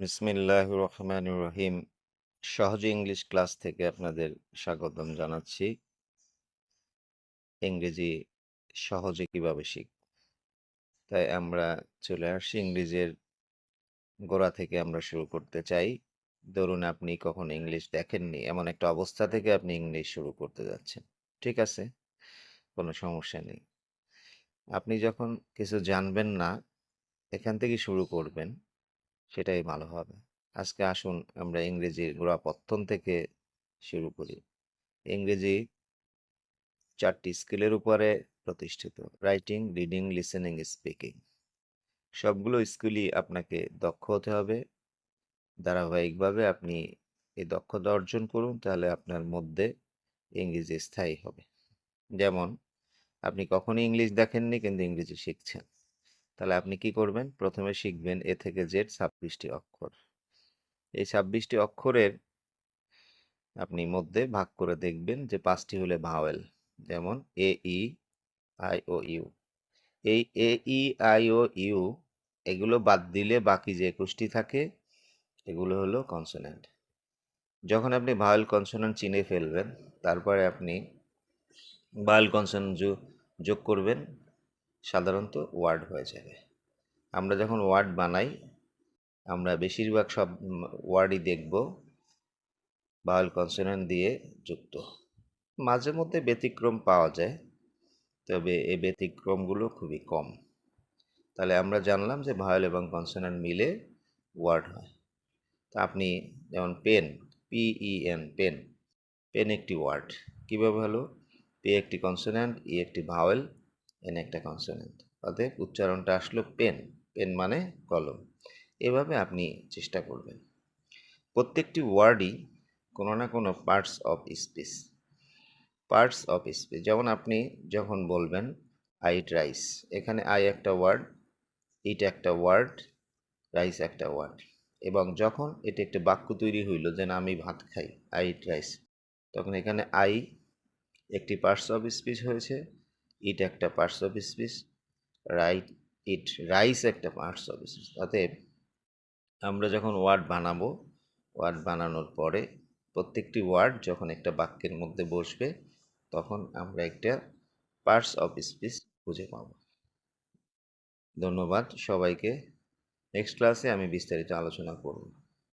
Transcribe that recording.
বিসমিল্লাহ রহমান রহিম। সহজ English class থেকে আপনাদের স্বাগতম জানাচ্ছি। ইংরেজি সহজে কীভাবে শিখ? তাই আমরা চলে আসছি ইংরেজির গোড়া থেকে আমরা শুরু করতে চাই। ধরুন আপনি কখন ইংলিশ দেখেননি, এমন একটা অবস্থা থেকে আপনি ইংলিশ শুরু করতে যাচ্ছেন। ঠিক আছে? কোনো সমস্যা নেই। আপনি যখন কিছু জানবেন না, এখান থেকে শুরু করবেন। সেটাই ভালো হবে। আজকে আসুন আমরা ইংরেজির গোড়াপত্তন থেকে শুরু করি। ইংরেজি চারটি স্কিলের উপরে প্রতিষ্ঠিত। Writing, reading, listening, speaking. সবগুলো স্কিলই আপনাকে দক্ষ হতে হবে। ধারাবাহিকভাবে আপনি এই দক্ষতা অর্জন করুন, তাহলে আপনার মধ্যে ইংরেজি স্থায়ী হবে। যেমন, আপনি কখনই ইংলিশ দেখেননি, কিন্তু ইংরেজি শিখছেন। তাহলে আপনি কি করবেন? প্রথমে শিখবেন এ থেকে জেড ছাব্বিশটি অক্ষর। এই ছাব্বিশটি অক্ষরের আপনি মধ্যে ভাগ করে দেখবেন যে পাঁচটি হলে ভাওয়েল, যেমন এ, ই, আই, ও, ইউ। এই এ, ই, আই, ও, ইউ এগুলো বাদ দিলে বাকি যে একুশটি থাকে, এগুলো হলো কনসোনেন্ট। যখন আপনি ভাওয়েল কনসোনেন্ট চিনে ফেলবেন, তারপরে আপনি ভাওয়েল কনসোনেন্ট যোগ করবেন। সাধারণত ওয়ার্ড হয়ে যাবে। আমরা যখন ওয়ার্ড বানাই, আমরা বেশিরভাগ সব ওয়ার্ডই দেখব ভাওয়েল কনসোনেন্ট দিয়ে যুক্ত। মাঝে মধ্যে ব্যতিক্রম পাওয়া যায়, তবে এই ব্যতিক্রমগুলো খুবই কম। তাহলে আমরা জানলাম যে ভাওয়েল এবং কনসোনেন্ট মিলে ওয়ার্ড হয়। তা আপনি যেমন pen P E N pen. Pen একটি ওয়ার্ড। কীভাবে হলো? পে একটি কনসোনেন্ট, ই একটি ভাওয়েল এন একটা কনসোনেন্ট অতএব উচ্চারণটা আসলো পেন পেন মানে কলম। এভাবে আপনি চেষ্টা করবেন। প্রত্যেকটি ওয়ার্ডই কোনো না কোনো parts of speech parts of speech যেমন আপনি যখন বলবেন আই ইট রাইস এখানে আই একটা ওয়ার্ড ইট একটা ওয়ার্ড রাইস একটা ওয়ার্ড এবং যখন এটি একটা বাক্য তৈরি হইল যে না আমি ভাত খাই আই ইট রাইস তখন এখানে আই একটি পার্টস অফ স্পিচ হয়েছে। ইট একটা parts of speech right eat rice একটা পার্টস অফ স্পিচ অতএব আমরা যখন ওয়ার্ড বানাবো ওয়ার্ড বানানোর পরে প্রত্যেকটি ওয়ার্ড যখন একটা বাক্যের মধ্যে বসবে, তখন আমরা একটা পার্টস অফ স্পিচ খুঁজে পাব। ধন্যবাদ সবাইকে। নেক্সট ক্লাসে আমি বিস্তারিত আলোচনা করব।